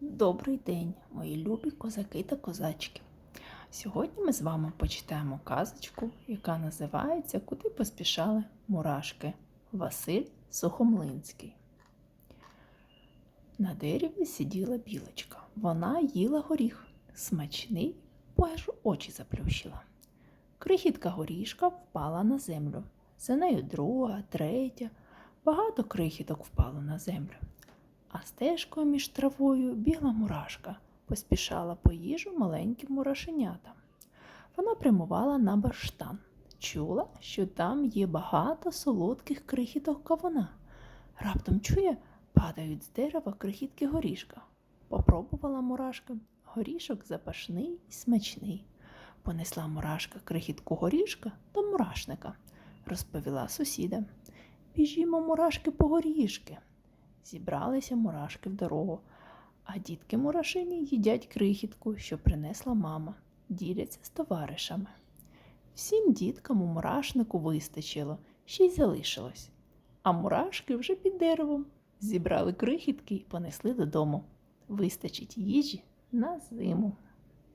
Добрий день, мої любі козаки та козачки. Сьогодні ми з вами почитаємо казочку, яка називається Куди поспішали мурашки Василь Сухомлинський. На дереві сиділа білочка. Вона їла горіх, смачний, бо аж очі заплющила. Крихітка горішка впала на землю. За нею друга, третя. Багато крихіток впало на землю. А стежкою між травою бігла мурашка, поспішала по їжу маленьким мурашенятам. Вона прямувала на баштан, чула, що там є багато солодких крихіток кавуна. Раптом чує, падають з дерева крихітки горішка. Попробувала мурашка. Горішок запашний і смачний. Понесла мурашка крихітку горішка до мурашника, розповіла сусідам. Біжімо, мурашки, по горішки. Зібралися мурашки в дорогу, а дітки мурашині їдять крихітку, що принесла мама, діляться з товаришами. Всім діткам у мурашнику вистачило, ще й залишилось. А мурашки вже під деревом зібрали крихітки і понесли додому. Вистачить їжі на зиму.